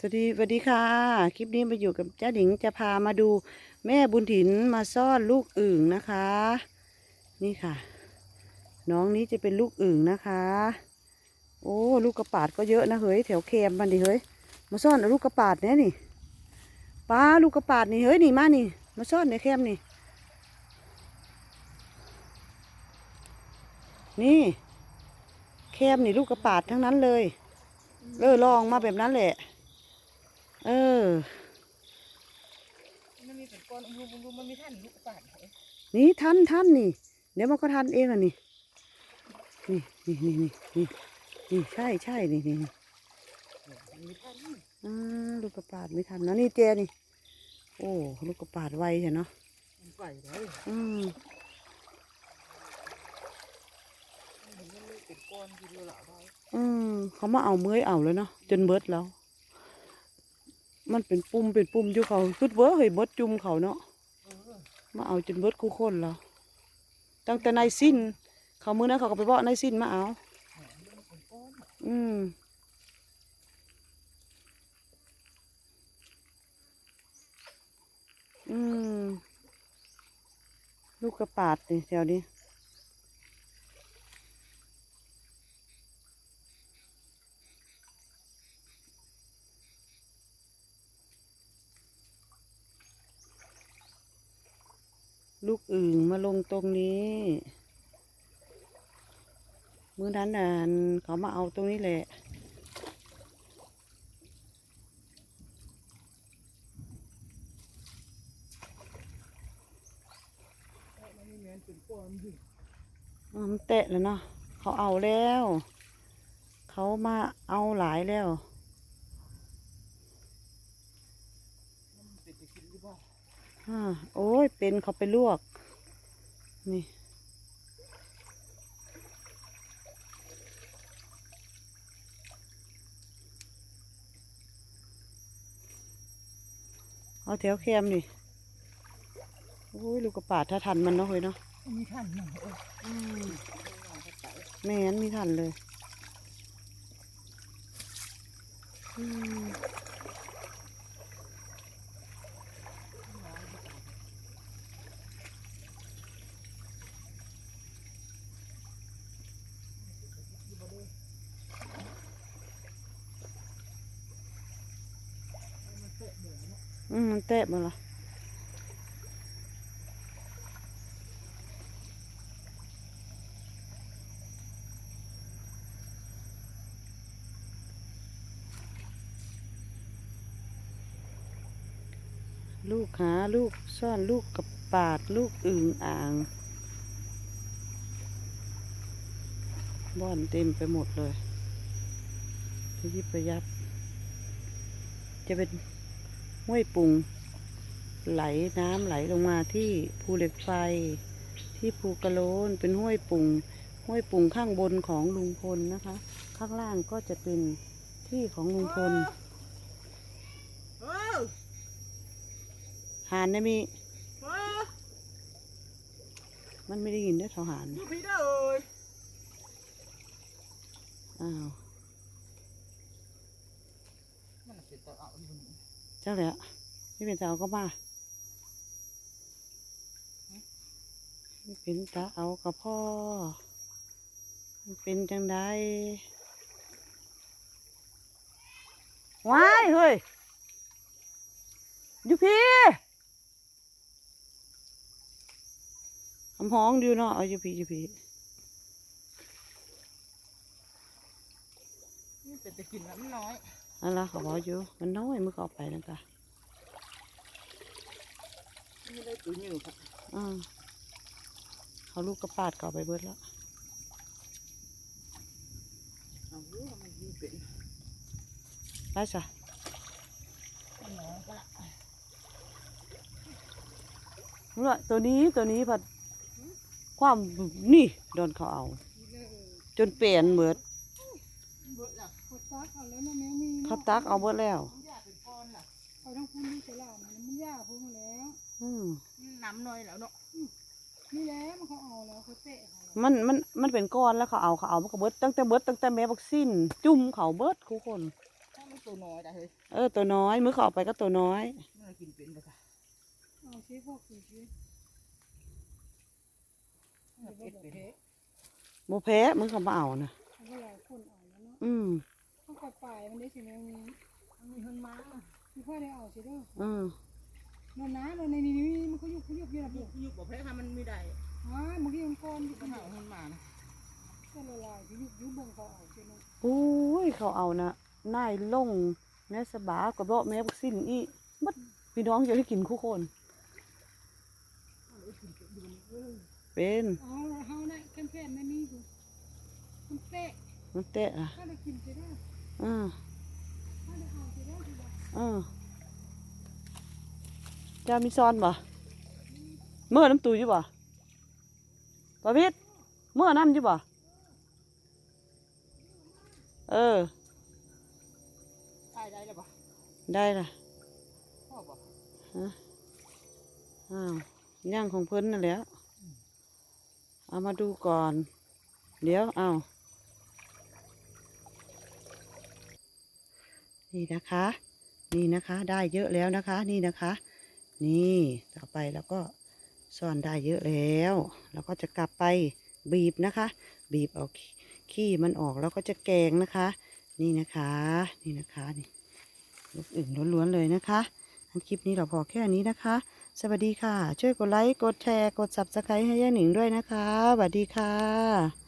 สวัสดีสวัสดีค่ะ คลิปนี้มาอยู่กับเจ้าหญิงจะพามาดูแม่บุญถินมาซ่อนลูกอึ่งนะคะ นี่ค่ะ น้องนี้จะเป็นลูกอึ่งนะคะ โอ้ลูกกระปาดก็เยอะนะเฮ้ยแถวเคมมันดิเฮ้ยมาซ่อนลูกกระปาดเนี่ยนี่ป้าลูกกระปาดนี่เฮ้ยนี่มานี่ มาซ่อนในเค็มนี่ นี่เค็มนี่ลูกกระปาดทั้งนั้นเลยเออลองมาแบบนั้นแหละ เออ มันมีเป็นก้อนอุ้มอุ้มมันมีท่านลูกปาดเหรอนี่ทันทันนี่ เดี๋ยวมันก็ทันเองอะนี่ นี่นี่นี่นี่นี่นี่ใช่ใช่นี่นี่นี่มีท่านอ่าลูกกระปาดไม่ทันนะนี่เจนี่ โอ้ลูกกระปาดไวใช่เนาะมันไปเลยอืมมันมีเป็นก้อนที่เรือหล่าได้อืมเขามาเอาเมื่อยเอาแล้วเนาะจนเบิดแล้ว มันเป็นปุ่มเป็นปุ่มอยู่เขาสุดเวอร์เฮ้ยเบิดจุ่มเขาเนาะมาเอาจนเบิดคู่คนแล้วตั้งแต่ในสิ้น เขามือนั้นเขาก็ไปบอกในสิ้นมาเอามันเป็นก้ออืมอืมลูกกระปาดนี่แถวนี้ ลูกอึ่งมาลงตรงนี้เมื้อนั้นน่ะเขามาเอาตรงนี้แหละมันเป็นก้อนอยู่อ่ามันเตะแล้วเนาะเขาเอาแล้ว เขามาเอาหลายแล้ว มันเป็นจะกินหรือเปล่า อ่า โอ้ย เป็นเขาไปลวก นี่ เอาแถวแคมนี่ โอ้ย ลูกกระปาดถ้าทันมันเนาะเฮ้ยเนาะ มีท่านหนึ่งเอออืมไม่งั้นไม่ทันเลย อืม อืมมันเตะมาละลูกหาลูกซ่อนลูกกระปาดลูกอึ่งอ่างบ่อนเต็มไปหมดเลยที่ยิบประยับ จะเป็น ห้วยปุง ไหลน้ำไหลลงมาที่ภูเหล็กไฟ ที่ภูกระโลนเป็นห้วยปุง ห้วยปุงข้างบนของลุงพลนะคะ ข้างล่างก็จะเป็นที่ของลุงพลเออหานเนี่ยมีเออมันไม่ได้ยินได้อเท่าหานลูกพี่ได้เอ้ยอ้าว เป็นตะเอาอยู่นี่เจ้าแหละนี่เป็นตาเอาก็มานี่เป็นตาเอากับพ่อมันเป็นจังไดว้ายเฮ้ยอยู่พี่คำห้องอยู่เนาะเอาอยู่พี่อยู่พี่นี่เป็นจะกินแล้วมันน้อย นั่นละเขาบอกอยู่มันน้อยมือเขาเอาไปนั่นกะไม่ได้ตัวอยู่ครับอ่าเขาลูกกระปาดเขาไปเบิดแล้วเอาเรื่องมันมีเป็นไปจ้ะน้อยก็ละนู่นล่ะตัวนี้ตัวนี้ผัดความนี่โดนเขาเอา จนเปลี่ยนเหมือดเบิดละเขา ตักเอาแล้วนะแม่มีเขาตักเอาเบิดแล้วมันยากเป็นก้อนล่ะเขาต้องพูดที่ตลาดมันมันยากพุ่งแล้ว อืมน้ำน้อยแล้วเนาะนี่แหละมันเขาเอาแล้วเขาเตะเขาแล้วมันมันมันเป็นก้อนแล้วเขาเอาเขาเอามันก็เบิดตั้งแต่เบิดตั้งแต่แม่บักสิ้น จุ่มเขาเบิดทุกคน ถ้ามันตัวน้อยได้เฮ้ยเออตัวน้อยมื้อเขาเออกไปก็ตัวน้อยน่ากินเป็นปะจ๊ะเอาสิพวกสิสิน่าเดี๋ยวเป็บ่ดได้เป็นเทะโมแพ้มึงเขามาเอานะ เอาเวลาคนเอาแล้วเนาะ อืม เขากัดปลายมันได้สิแมวมีมันมีคนมาไมีพ่อยได้เอาสิเด้ออืมนอนน้าเลยในนี้มันเขายุบเขายุบอยู่นะยุพี่กยุกบอกแพ้ค่ะมันไม่ได้อ้ายมันก็ยังก้อนอยู่ก็กันหาคนมานะก็ละลายยุบยุบเบิ่งเขาเอาสิเนาะอุ้ยเขาเอานะนายลงแม่สบากับเบาะแม่บักสิ้นอีมัดพี่น้องจะได้กินคู่คน เป็นเอาเฮาน่ะแค่นๆไม่มีอยู่มันเตะมันเตะอะถ้าได้กินสิเด้ออืมถ้าได้ อาสิเด้อสิบ่อืมเจ้ามีซ้อนบ่เมื่อน้ำตูอยู่บ่ประวิตรเมื่อน้ำอยู่บ่เออ ได้ได้แล้วปะได้ละพ่อบอกอ้าวย่างของเพิ่นนั่นแหล้วเอามาดูก่อน เดี๋ยวเอา นี่นะคะ นี่นะคะได้เยอะแล้วนะคะ นี่นะคะ นี่ต่อไปแล้วก็ซ่อนได้เยอะแล้วแล้วก็จะกลับไปบีบนะคะ บีบเอาขี้มันออกแล้วก็จะแกงนะคะ นี่นะคะ นี่นะคะนี่ลูกอึ่งล้วนๆเลยนะคะอันคลิปนี้เราพอแค่นี้นะคะ สวัสดีค่ะ ช่วยกดไลค์ กดแชร์ กด subscribe ให้ย่าหนิงด้วยนะคะ สวัสดีค่ะ